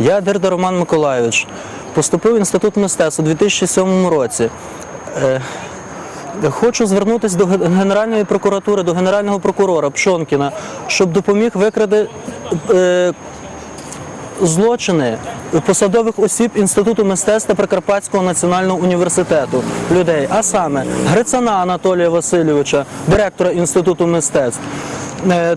Я Дирда Роман Миколайович. Поступив в інститут мистецтва у 2007 році. Е, Хочу звернутися до Генеральної прокуратури, до генерального прокурора Пшонкіна, щоб допоміг викради е, злочини посадових осіб Інституту мистецтва Прикарпатського національного університету людей, а саме Грицана Анатолія Васильовича, директора Інституту мистецтв,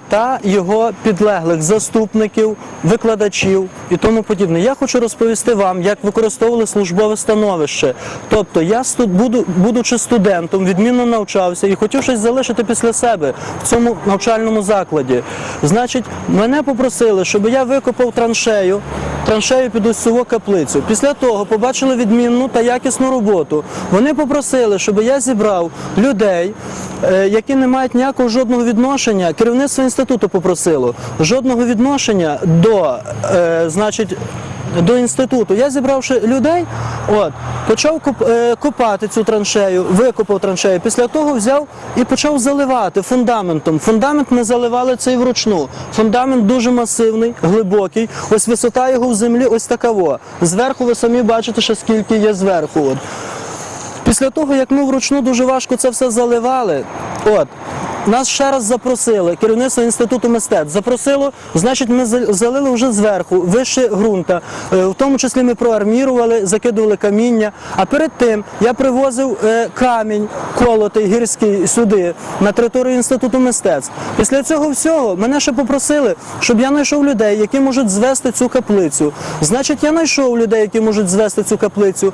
та його підлеглих заступників, викладачів і тому подібне. Я хочу розповісти вам, як використовували службове становище. Тобто, я студ- буду, будучи студентом, відмінно навчався і хотів щось залишити після себе в цьому навчальному закладі. Значить, мене попросили, щоб я викопав траншею, траншею під усьову каплицю. Після того побачили відмінну та якісну роботу. Вони попросили, щоб я зібрав людей, е, які не мають ніякого жодного відношення. Керівництво інституту попросило жодного відношення до, е, значить. До інституту я зібравши людей, от почав е, копати цю траншею, викопав траншею. Після того взяв і почав заливати фундаментом. Фундамент ми заливали цей вручну. Фундамент дуже масивний, глибокий. Ось висота його в землі, ось такаво. Зверху ви самі бачите, що скільки є зверху. От. Після того, як ми вручну дуже важко це все заливали, от. Нас ще раз запросили, керівництво інституту мистецтв запросило, значить, ми за- залили вже зверху, вище ґрунта. Е, В тому числі ми проармірували, закидували каміння. А перед тим я привозив е, камінь колотий гірський сюди, на територію інституту мистецтв. Після цього всього мене ще попросили, щоб я знайшов людей, які можуть звести цю каплицю. Значить, я знайшов людей, які можуть звести цю каплицю.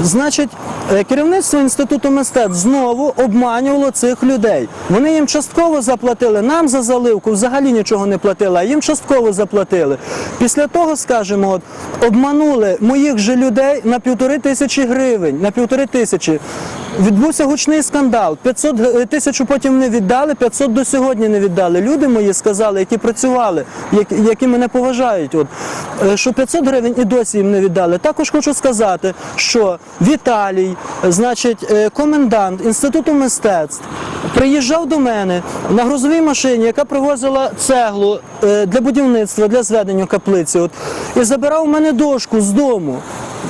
Значить, е, керівництво інституту мистецтв знову обманювало цих людей. Вони їм частково заплатили. Нам за заливку взагалі нічого не платили, а їм частково заплатили. Після того, скажімо, от, обманули моїх же людей на півтори тисячі гривень. На півтори тисячі. Відбувся гучний скандал. 500 тисячу потім не віддали, 500 до сьогодні не віддали. Люди мої сказали, які працювали, які, мене поважають, от, е, що 500 гривень і досі їм не віддали. Також хочу сказати, що Віталій, е, значить, е, комендант Інституту мистецтв, приїжджав до мене на грузовій машині, яка привозила цеглу е, для будівництва, для зведення каплиці. От, і забирав у мене дошку з дому.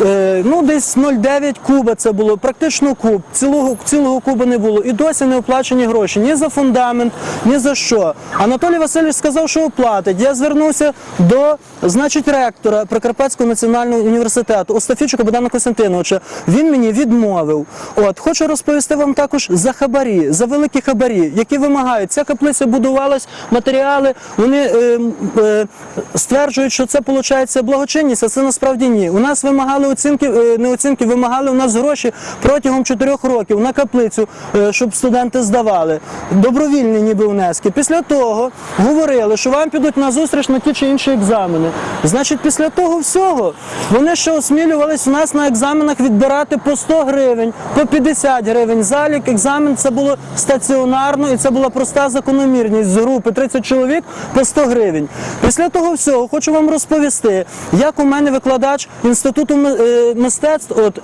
Е, ну, десь 0,9 куба це було, практично куб. Цілого, цілого куба не було. І досі не оплачені гроші ні за фундамент, ні за що. Анатолій Васильович сказав, що оплатить. Я звернувся до, значить, ректора Прикарпатського національного університету Остафічука Богдана Костянтиновича. Він мені відмовив. От, хочу розповісти вам також за хабарі, за великі хабарі, які вимагають. Ця каплиця будувалась, матеріали, вони е, е, стверджують, що це виходить благочинність, а це насправді ні. У нас вимагали оцінки, е, не оцінки, вимагали у нас гроші протягом 4 років на каплицю, е, щоб студенти здавали. Добровільні ніби внески. Після того говорили, що вам підуть на зустріч на ті чи інші екзамени. Значить, після того всього вони ще осмілювались у нас на екзаменах відбирати по 100 гривень, по 50 гривень. Залік екзамен це було стаціонарно і це була проста закономірність з групи 30 чоловік по 100 гривень. Після того всього хочу вам розповісти, як у мене викладач інституту мистецтв, от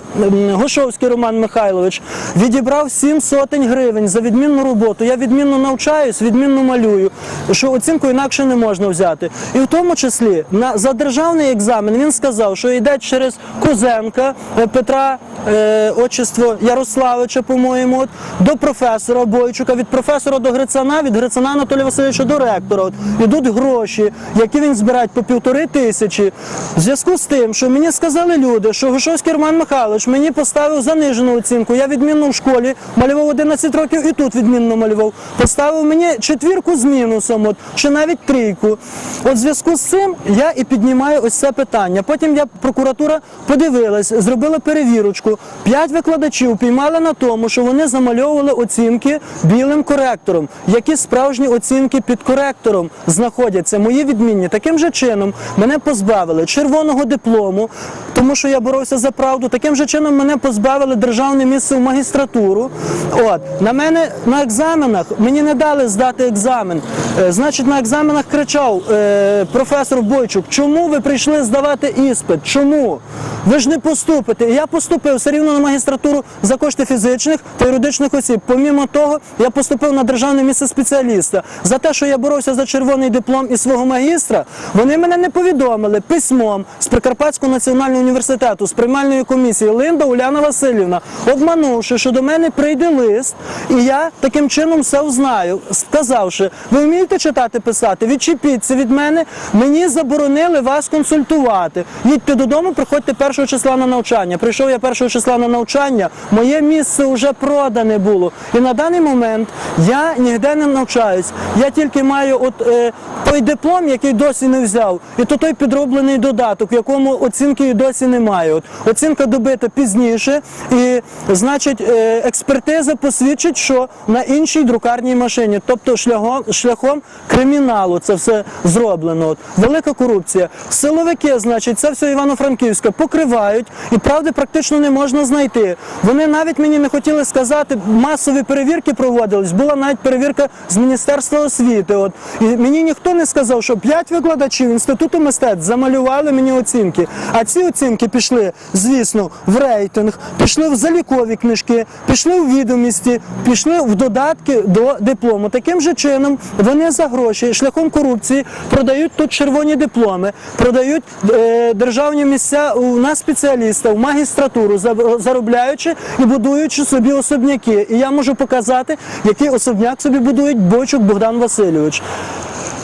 Гошовський Роман Михайлович, відібрав 7 сотень гривень за відмінну роботу. Я відмінно навчаюсь, відмінно малюю, що оцінку інакше не можна взяти. І в тому числі на за державний екзамен він сказав, що йде через Козенка е, Петра, е, отчество Ярославича, по-моєму, от, до професора Бойчука, від професора до Грицана, від Грицана Анатолія Васильовича до ректора. От, ідуть гроші, які він збирає по півтори тисячі. В зв'язку з тим, що мені сказали люди, що Гошовський Роман Михайлович мені поставив занижену оцінку. Я відмінно в школі малював 11 років і тут відмінно малював. Поставив мені четвірку з мінусом, от, чи навіть трійку. От в зв'язку з цим я і піднімаю ось це питання. Потім я прокуратура подивилась, зробила перевірочку. П'ять викладачів піймали на тому, що вони замальовували оцінки білим коректором. Які справжні оцінки під коректором знаходяться? Мої відмінні. Таким же чином мене позбавили червоного диплому, тому що я боровся за правду. Таким же чином мене позбавили державне місце в магістратуру. От на мене на екзаменах мені не дали здати екзамен. Е, значить, на екзаменах кричав е, професор Бойчук, чому ви прийшли здавати іспит? Чому? Ви ж не поступите. Я поступив все рівно на магістратуру за кошти фізичних та юридичних осіб. Помімо того, я поступив на державне місце спеціаліста. За те, що я боровся за червоний диплом і свого магістра, вони мене не повідомили письмом з Прикарпатського національного університету з приймальної комісії Линда Уляна Васильівна, обманувши, що до мене прийде лист, і я таким чином все узнаю, сказавши, ви вмієте читати, писати, відчепіться від мене, мені заборонили вас консультувати. Їдьте додому, приходьте першого числа на навчання. Прийшов я першого числа на навчання, моє місце вже продане було. І на даний момент я ніде не навчаюсь. Я тільки маю от е, той диплом, який досі не взяв, і то той підроблений додаток, в якому оцінки і досі немає. От оцінка добита пізніше, і значить е, експертиза посвідчить, що на іншій друкарній машині, тобто шляхом, шляхом криміналу це все зроблено. От. Велика корупція. Силовики, значить, це все Івано-Франківське покривають, і правди практично не можна знайти. Вони навіть мені не хотіли сказати, масові перевірки проводились. Була навіть перевірка з Міністерства освіти. От. І мені ніхто не сказав, що п'ять викладачів інституту мистецтв замалювали мені оцінки. А ці оцінки пішли, звісно, в рейтинг, пішли в залікові книжки, пішли в відомості, пішли в додатки до диплому. Таким же чином вони за гроші шляхом корупції продають тут червоні дипломи, продають е, державні місця у на спеціаліста, в магістратуру, заробляючи і будуючи собі особняки. І я можу показати, який особняк собі будують Бойчук Богдан Васильович.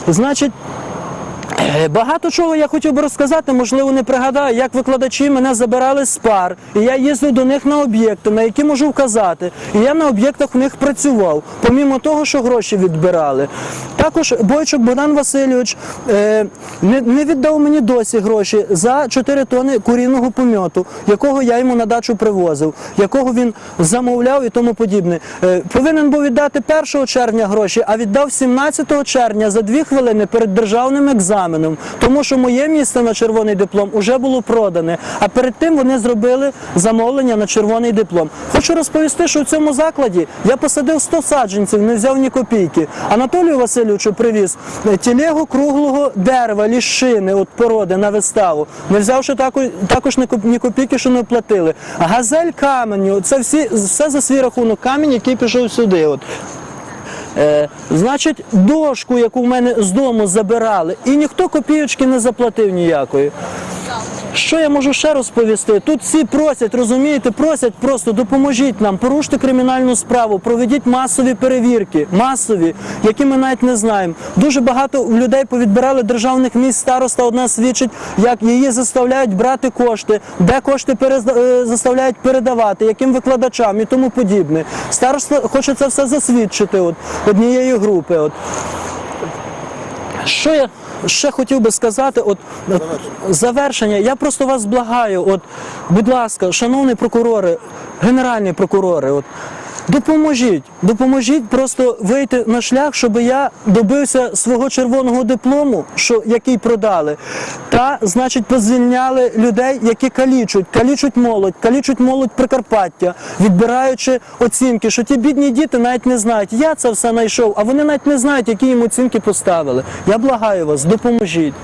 Значить, Багато чого я хотів би розказати, можливо, не пригадаю, як викладачі мене забирали з пар, і я їздив до них на об'єкти, на які можу вказати. І я на об'єктах в них працював, помімо того, що гроші відбирали. Також Бойчук Богдан Васильович е, не, не віддав мені досі гроші за 4 тони курінного помьоту, якого я йому на дачу привозив, якого він замовляв і тому подібне. Е, повинен був віддати 1 червня гроші, а віддав 17 червня за 2 хвилини перед державним екзаменом, тому що моє місце на червоний диплом вже було продане. А перед тим вони зробили замовлення на червоний диплом. Хочу розповісти, що в цьому закладі я посадив 100 саджанців, не взяв ні копійки. Анатолію Васильовичу привіз е, тілегу круглого дерева, ліщини от породи на виставу, не взявши також, також ні копійки, що не платили. Газель каменю, це всі все за свій рахунок камінь, який пішов сюди. От. Е, значить, дошку, яку в мене з дому забирали, і ніхто копійочки не заплатив ніякої. Що я можу ще розповісти? Тут всі просять, розумієте, просять просто допоможіть нам, поруште кримінальну справу, проведіть масові перевірки, масові, які ми навіть не знаємо. Дуже багато людей повідбирали державних місць. Староста одна свідчить, як її заставляють брати кошти, де кошти перезда- е, заставляють передавати, яким викладачам і тому подібне. Староста хоче це все засвідчити от, однієї групи. От. Що я ще хотів би сказати, от, от завершення. Я просто вас благаю, от, будь ласка, шановні прокурори, генеральні прокурори, от, допоможіть, допоможіть просто вийти на шлях, щоб я добився свого червоного диплому, що, який продали, та, значить, позвільняли людей, які калічуть, калічуть молодь, калічуть молодь Прикарпаття, відбираючи оцінки, що ті бідні діти навіть не знають. Я це все знайшов, а вони навіть не знають, які їм оцінки поставили. Я благаю вас, допоможіть.